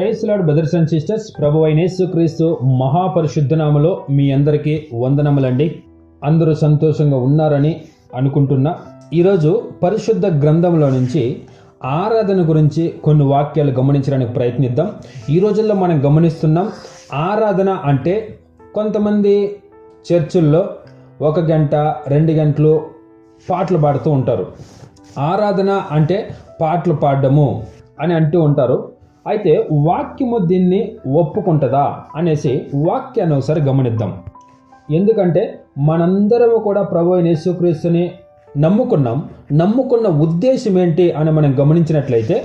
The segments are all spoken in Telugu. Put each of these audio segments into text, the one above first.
Praise lord brothers and sisters ప్రభు అయిన యేసుక్రీస్తు మహాపరిశుద్ధనామలో మీ అందరికీ వందనములండి. అందరూ సంతోషంగా ఉన్నారని అనుకుంటున్నా ఈరోజు పరిశుద్ధ గ్రంథంలో నుంచి ఆరాధన గురించి కొన్ని వాక్యాలు గమనించడానికి ప్రయత్నిద్దాం. ఈ రోజుల్లో మనం గమనిస్తున్నాం ఆరాధన అంటే కొంతమంది చర్చుల్లో ఒక గంట రెండు గంటలు పాటలు పాడుతూ ఉంటారు. ఆరాధన అంటే పాటలు పాడడము అని అంటూ ఉంటారు. అయితే వాక్యము దీన్ని ఒప్పుకుంటుందా అనేసి వాక్యాన్ని ఒకసారి గమనిద్దాం. ఎందుకంటే మనందరము కూడా ప్రభు అయిన యేసుక్రీస్తుని నమ్ముకున్నాం. నమ్ముకున్న ఉద్దేశం ఏంటి అని మనం గమనించినట్లయితే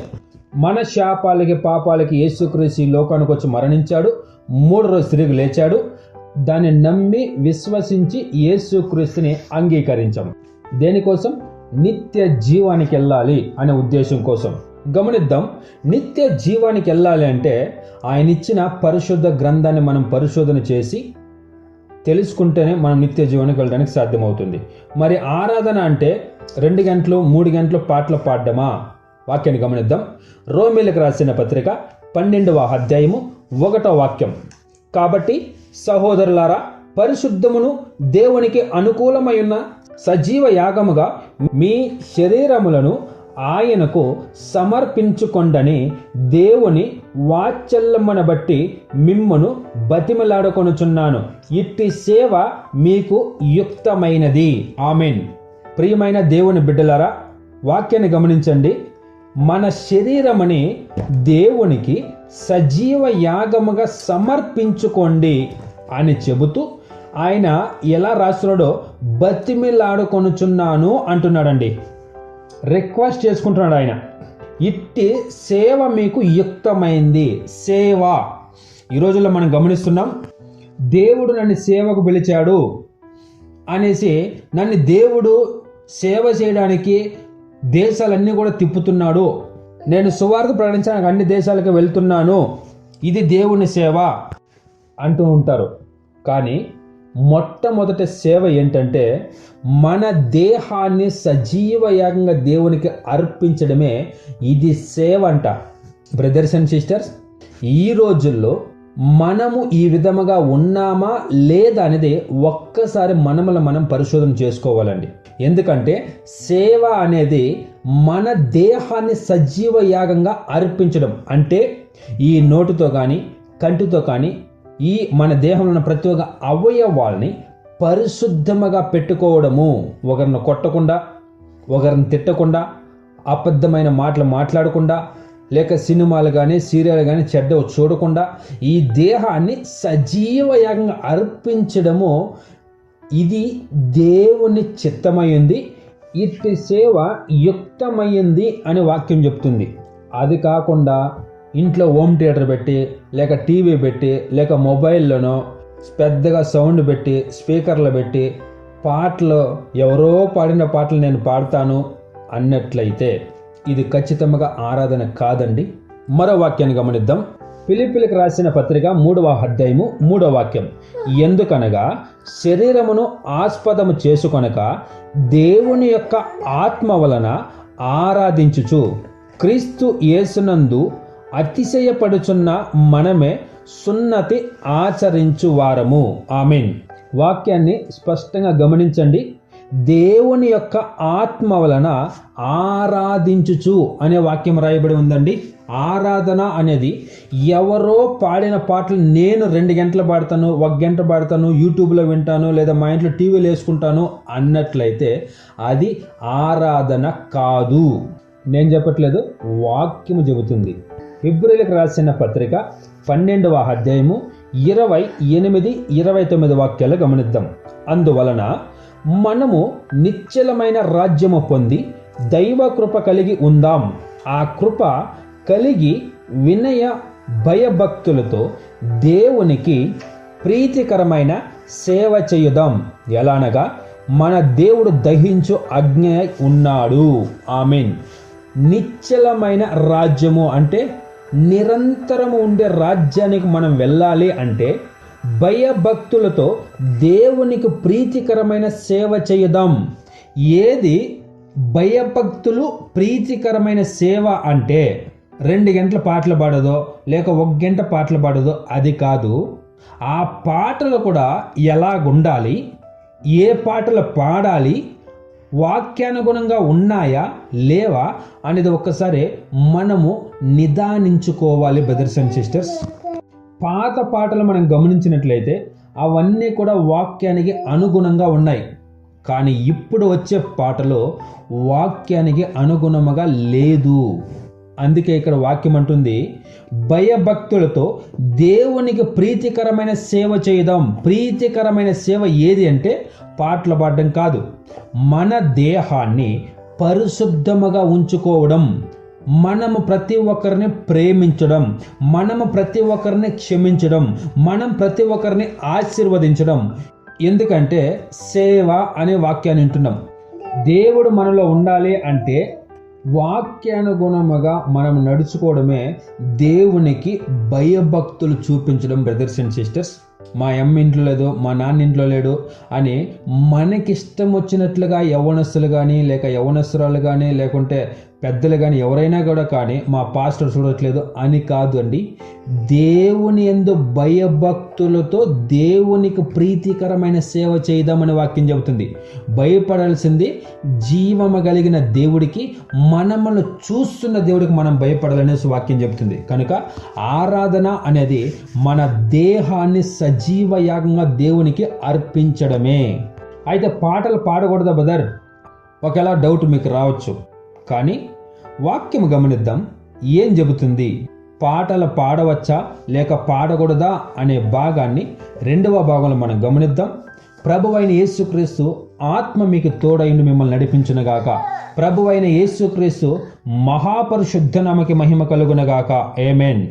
మన శాపాలకి పాపాలకి యేసుక్రీస్తు ఈ లోకానికి వచ్చి మరణించాడు మూడు రోజు తిరిగి లేచాడు. దాన్ని నమ్మి విశ్వసించి యేసుక్రీస్తుని అంగీకరించాం. దేనికోసం? నిత్య జీవానికి వెళ్ళాలి అనే ఉద్దేశం కోసం. గమనిద్దాం. నిత్య జీవానికి వెళ్ళాలి అంటే ఆయన ఇచ్చిన పరిశుద్ధ గ్రంథాన్ని మనం పరిశోధన చేసి తెలుసుకుంటేనే మనం నిత్య జీవానికి వెళ్ళడానికి సాధ్యమవుతుంది. మరి ఆరాధన అంటే రెండు గంటలు మూడు గంటలు పాటలు పాడడమా? వాక్యాన్ని గమనిద్దాం. రోమిలకు రాసిన పత్రిక పన్నెండవ అధ్యాయము ఒకటో వాక్యం. కాబట్టి సహోదరులారా పరిశుద్ధమును దేవునికి అనుకూలమై ఉన్న సజీవ యాగముగా మీ శరీరములను ఆయనకు సమర్పించుకొండని దేవుని వాత్సల్యమును బట్టి మిమ్మను బతిమలాడుకొనుచున్నాను. ఇట్టి సేవ మీకు యుక్తమైనది. ఆమెన్. ప్రియమైన దేవుని బిడ్డలారా వాక్యాన్ని గమనించండి. మన శరీరమని దేవునికి సజీవ యాగముగా సమర్పించుకోండి అని చెబుతూ ఆయన ఎలా రాస్తున్నాడో బతిమిలాడుకొనుచున్నాను అంటున్నాడండి. రిక్వెస్ట్ చేసుకుంటున్నాడు ఆయన. ఇట్టి సేవ మీకు యుక్తమైంది. సేవ. ఈ రోజుల్లో మనం గమనిస్తున్నాం దేవుడు నన్ను సేవకు పిలిచాడు అనేసి నన్ను దేవుడు సేవ చేయడానికి దేశాలన్నీ కూడా తిప్పుతున్నాడు. నేను సువార్త ప్రకటించడానికి అన్ని దేశాలకు వెళ్తున్నాను. ఇది దేవుని సేవ అంటూ ఉంటారు. కానీ మొట్టమొదటి సేవ ఏంటంటే మన దేహాన్ని సజీవయాగంగా దేవునికి అర్పించడమే ఇది సేవ అంట. బ్రదర్స్ అండ్ సిస్టర్స్ ఈ రోజుల్లో మనము ఈ విధముగా ఉన్నామా లేదా అనేది ఒక్కసారి మనమల మనం పరిశోధన చేసుకోవాలండి. ఎందుకంటే సేవ అనేది మన దేహాన్ని సజీవ యాగంగా అర్పించడం. అంటే ఈ నోటితో కానీ కంటితో కానీ ఈ మన దేహంలో ఉన్న ప్రతి ఒక్క అవయవాల్ని పరిశుద్ధముగా పెట్టుకోవడము. ఒకరిని కొట్టకుండా ఒకరిని తిట్టకుండా అబద్ధమైన మాటలు మాట్లాడకుండా లేక సినిమాలు కానీ సీరియల్ కానీ చెడ్డ చూడకుండా ఈ దేహాన్ని సజీవయాగంగా అర్పించడము. ఇది దేవుని చిత్తమైంది ఇట్టి సేవ యుక్తమైంది అని వాక్యం చెప్తుంది. అది కాకుండా ఇంట్లో హోమ్ థియేటర్ పెట్టి లేక టీవీ పెట్టి లేక మొబైల్లోనో పెద్దగా సౌండ్ పెట్టి స్పీకర్లు పెట్టి పాటలు ఎవరో పాడిన పాటలు నేను పాడతాను అన్నట్లయితే ఇది ఖచ్చితంగా ఆరాధన కాదండి. మరో వాక్యాన్ని గమనిద్దాం. పిలిపిలికి రాసిన పత్రిక మూడవ అధ్యాయము మూడవ వాక్యం. ఎందుకనగా శరీరమును ఆస్పదము చేసుకొనక దేవుని యొక్క ఆత్మ వలన ఆరాధించుచు క్రీస్తు యేసునందు అతిశయపడుచున్న మనమే సున్నతి ఆచరించు వారము ఆమెన్. వాక్యాన్ని స్పష్టంగా గమనించండి. దేవుని యొక్క ఆత్మ వలన ఆరాధించుచు అనే వాక్యం రాయబడి ఉందండి. ఆరాధన అనేది ఎవరో పాడిన పాటలు నేను రెండు గంటలు పాడతాను ఒక గంట పాడతాను యూట్యూబ్లో వింటాను లేదా మా ఇంట్లో టీవీలో వేసుకుంటాను అన్నట్లయితే అది ఆరాధన కాదు. నేను చెప్పట్లేదు వాక్యము చెబుతుంది. ఫిబ్రవరికి రాసిన పత్రిక పన్నెండవ అధ్యాయము ఇరవై ఎనిమిది ఇరవై తొమ్మిది వాక్యాలు గమనిద్దాం. అందువలన మనము నిశ్చలమైన రాజ్యము పొంది దైవ కృప కలిగి ఉందాం. ఆ కృప కలిగి వినయ భయభక్తులతో దేవునికి ప్రీతికరమైన సేవ చేయుదాం. ఎలానగా మన దేవుడు దహించు అజ్ఞ ఉన్నాడు. ఆమెన్. నిశ్చలమైన రాజ్యము అంటే నిరంతరము ఉండే రాజ్యానికి మనం వెళ్ళాలి అంటే భయభక్తులతో దేవునికి ప్రీతికరమైన సేవ చేయదాం. ఏది భయభక్తులు ప్రీతికరమైన సేవ అంటే రెండు గంటల పాటలు పాడదో లేక ఒక గంట పాటలు పాడదో అది కాదు. ఆ పాటలు కూడా ఎలాగుండాలి? ఏ పాటలు పాడాలి? వాక్యానుగుణంగా ఉన్నాయా? లేవా? అనేది ఒక్కసారి మనము నిదానించుకోవాలి బ్రదర్స్ అండ్ సిస్టర్స్ పాత పాటలు మనం గమనించినట్లయితే అవన్నీ కూడా వాక్యానికి అనుగుణంగా ఉన్నాయి. కానీ ఇప్పుడు వచ్చే పాటలు వాక్యానికి అనుగుణముగా లేదు. అందుకే ఇక్కడ వాక్యం అంటుంది భయభక్తులతో దేవునికి ప్రీతికరమైన సేవ చేయదాం. ప్రీతికరమైన సేవ ఏది అంటే పాటలు పాడడం కాదు. మన దేహాన్ని పరిశుద్ధముగా ఉంచుకోవడం. మనము ప్రతి ఒక్కరిని ప్రేమించడం మనము ప్రతి ఒక్కరిని క్షమించడం మనం ప్రతి ఒక్కరిని ఆశీర్వదించడం. ఎందుకంటే సేవ అనే వాక్యాన్ని వింటున్నాం. దేవుడు మనలో ఉండాలి అంటే వాక్యానుగుణముగా మనం నడుచుకోవడమే దేవునికి భయభక్తులు చూపించడం బ్రదర్స్ అండ్ సిస్టర్స్ మా అమ్మ ఇంట్లో లేదు మా నాన్న ఇంట్లో లేడు అని మనకిష్టం వచ్చినట్లుగా యవనస్తులు కానీ లేక యవనస్తురాలు కానీ లేకుంటే పెద్దలు కానీ ఎవరైనా కూడా కానీ మా పాస్టర్ చూడట్లేదు అని కాదు అండి. దేవుని ఎందు భయభక్తులతో దేవునికి ప్రీతికరమైన సేవ చేద్దామని వాక్యం చెబుతుంది. భయపడాల్సింది జీవము కలిగిన దేవుడికి మనమును చూస్తున్న దేవుడికి మనం భయపడాలనేసి వాక్యం చెబుతుంది. కనుక ఆరాధన అనేది మన దేహాన్ని సజీవ యాగంగా దేవునికి అర్పించడమే. అయితే పాటలు పాడకూడదా బదర్ ఒకవేళ డౌట్ మీకు రావచ్చు. కానీ వాక్యం గమనిద్దాం. ఏం చెబుతుంది? పాటలు పాడవచ్చా? లేక పాడకూడదా? అనే భాగాన్ని రెండవ భాగంలో మనం గమనిద్దాం. ప్రభువైన యేసుక్రీస్తు ఆత్మ మీకు తోడైన మిమ్మల్ని నడిపించునుగాక ప్రభువైన యేసుక్రీస్తు మహాపరిశుద్ధ నామకి మహిమ కలుగునగాక ఏమేన్